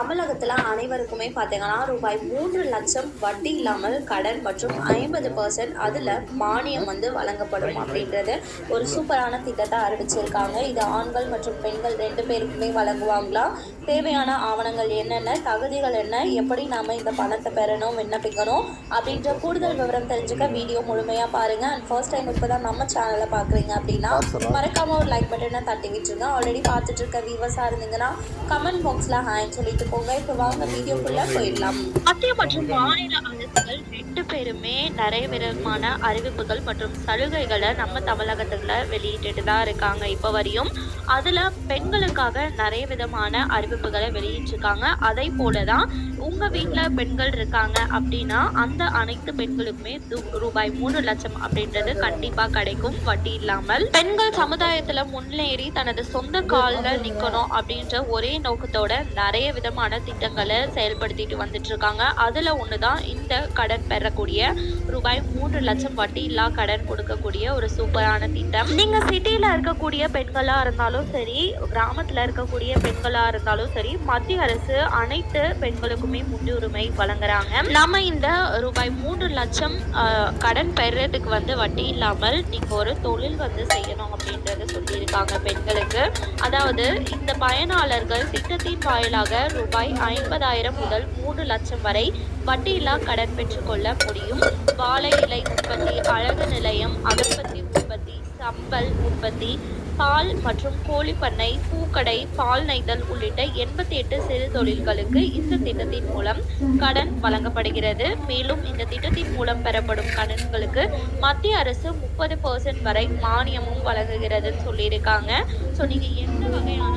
தமிழகத்தில் அனைவருக்குமே பார்த்தீங்கன்னா ரூபாய் மூன்று லட்சம் வட்டி இல்லாமல் கடன் மற்றும் ஐம்பது பர்சன்ட் அதில் மானியம் வந்து வழங்கப்படும் அப்படின்றது ஒரு சூப்பரான திட்டத்தை அறிவிச்சிருக்காங்க. இது ஆண்கள் மற்றும் பெண்கள் ரெண்டு பேருக்குமே வழங்குவாங்களா? தேவையான ஆவணங்கள் என்னென்ன? தகுதிகள் என்ன? எப்படி நாம் இந்த பணத்தை பெறணும்? விண்ணப்பிக்கணும்? அப்படின்ற கூடுதல் விவரம் தெரிஞ்சுக்க வீடியோ முழுமையாக பாருங்கள் அண்ட் ஃபர்ஸ்ட் டைம் இப்போ தான் நம்ம சேனலை பார்க்குறீங்க அப்படின்னா மறக்காம ஒரு லைக் பட்டனை தட்டி விட்டுருங்க ஆல்ரெடி பார்த்துட்டு இருக்க வியூவர்ஸாக இருந்தீங்கன்னா கமெண்ட் பாக்ஸில் ஹாய் சொல்லிட்டு எடுத்துக்கோங்க இப்போ வாங்க வீடியோக்குள்ளே போயிடலாம். மத்திய மற்றும் மாநில அரசுகள் ரெண்டு பேருமே நிறைய விதமான அறிவிப்புகள் மற்றும் சலுகைகளை நம்ம தமிழகத்துல வெளியிட்டு தான் இருக்காங்க இப்போ வரையும். அதுல பெண்களுக்காக நிறைய விதமான அறிவிப்புகளை வெளியிட்டிருக்காங்க. அதை போல தான் உங்க வீட்டுல பெண்கள் இருக்காங்க அப்படின்னா அந்த அனைத்து பெண்களுக்குமே ரூபாய் மூணு லட்சம் அப்படின்றது கண்டிப்பா கிடைக்கும். வட்டி இல்லாமல் பெண்கள் சமுதாயத்துல முன்னேறி தனது சொந்த காலில் நிக்கணும் அப்படின்ற ஒரே நோக்கத்தோட நிறைய விதமான திட்டங்களை செயல்படுத்திட்டு வந்துட்டு இருக்காங்க அதுல ஒண்ணுதான் இந்த கடன் பெறக்கூடிய ரூபாய் மூன்று லட்சம் வட்டி இல்லா கடன் கொடுக்கக்கூடிய ஒரு சூப்பரான திட்டம். நீங்க சிட்டியில் இருக்கக்கூடிய பெண்களா இருந்தாலும் சரி கிராமத்துல இருக்கக்கூடிய பெண்களா இருந்தாலும் சரி மத்திய அரசு அனைத்து பெண்களுக்குமே முன்னுரிமை வழங்குறாங்க. நம்ம இந்த ரூபாய் மூன்று லட்சம் கடன் பெறதுக்கு வந்து வட்டி இல்லாமல் நீங்க ஒரு தொழில் வந்து செய்யணும் அப்படின்றத சொல்லியிருக்காங்க பெண்களுக்கு. அதாவது இந்த பயனாளர்கள் திட்டத்தின் வாயிலாக ரூபாய் ஐம்பதாயிரம் முதல் மூன்று லட்சம் வரை வட்டியில்லா கடன் பெற்றுக்கொள்ள முடியும். வாழை இலை உற்பத்தி அழகு நிலையம் அகர்பத்தி உற்பத்தி சம்பல் உற்பத்தி பால் மற்றும் கோழி பண்ணை பூக்கடை பால் நெய்தல் உள்ளிட்ட எண்பத்தி எட்டு சிறு தொழில்களுக்கு இந்த திட்டத்தின் மூலம் கடன் வழங்கப்படுகிறது. மேலும் இந்த திட்டத்தின் மூலம் பெறப்படும் கடன்களுக்கு மத்திய அரசு முப்பது பர்சன்ட் வரை மானியமும் வழங்குகிறதுன்னு சொல்லியிருக்காங்க. ஸோ நீங்கள் எந்த வகையான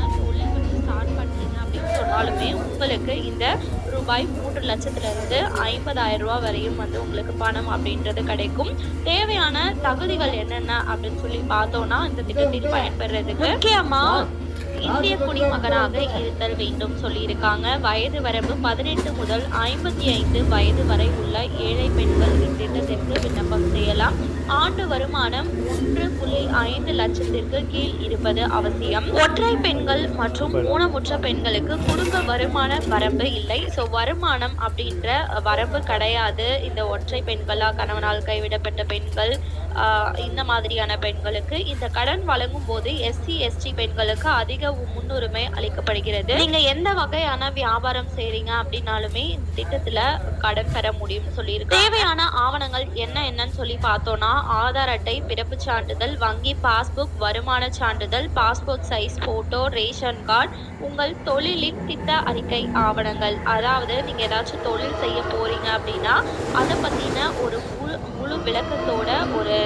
சொன்னாலுமே உங்களுக்கு இந்த ரூபாய் மூன்று லட்சத்திலிருந்து ஐம்பதாயிரம் ரூபாய் வரையும் வந்து உங்களுக்கு பணம் அப்படின்றது கிடைக்கும். தேவையான தகுதிகள் என்னென்ன அப்படின்னு சொல்லி பார்த்தோம்னா இந்த திட்டத்தில் பயன்பெறதுக்கு முக்கியமா இந்திய குடிமகனாக இருத்தல் வேண்டும் சொல்லியிருக்காங்க. வயது வரம்பு பதினெட்டு முதல் ஐம்பத்தி ஐந்து வயது வரை உள்ள ஏழை பெண்கள் இத்திட்டத்திற்கு விண்ணப்பம் செய்யலாம். ஆண்டு வருமானம் ஒன்று புள்ளி ஐந்து லட்சத்திற்கு கீழ் இருப்பது அவசியம். ஒற்றை பெண்கள் மற்றும் ஊனமுற்ற பெண்களுக்கு குடும்ப வருமான வரம்பு இல்லை. ஸோ வருமானம் அப்படின்ற வரம்பு கிடையாது. இந்த ஒற்றை பெண்களா கணவனால் கைவிடப்பட்ட பெண்கள் இந்த மாதிரியான பெண்களுக்கு இந்த கடன் வழங்கும் போது எஸ்சி எஸ்டி பெண்களுக்கு அதிக முன்னுரிமை அளிக்கப்படுகிறது. நீங்க எந்த வகையான வியாபாரம் செய்றீங்க அப்படின்னாலுமே இந்த திட்டத்துல கடன் பெற முடியும்னு சொல்லியிருக்கு தேவையான ஆவணங்கள் என்ன என்னன்னு சொல்லி பார்த்தோம்னா ஆதார் அட்டை பிறப்புச் சான்றிதழ் வங்கி பாஸ்புக் வருமான சான்றிதழ் passport size photo ration card உங்கள் தொழிலின் திட்ட அறிக்கை ஆவணங்கள். அதாவது நீங்க ஏதாச்சும் தொழில் செய்ய போறீங்க அப்படின்னா அதை பத்தின ஒரு முழு முழு விளக்கத்தோட ஒரு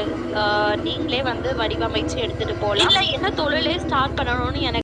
நீங்களே வந்து வடிவமைச்சு எடுத்துட்டு போகலாம் இல்லை என்ன தொழிலே ஸ்டார்ட் பண்ணணும்னு எனக்கு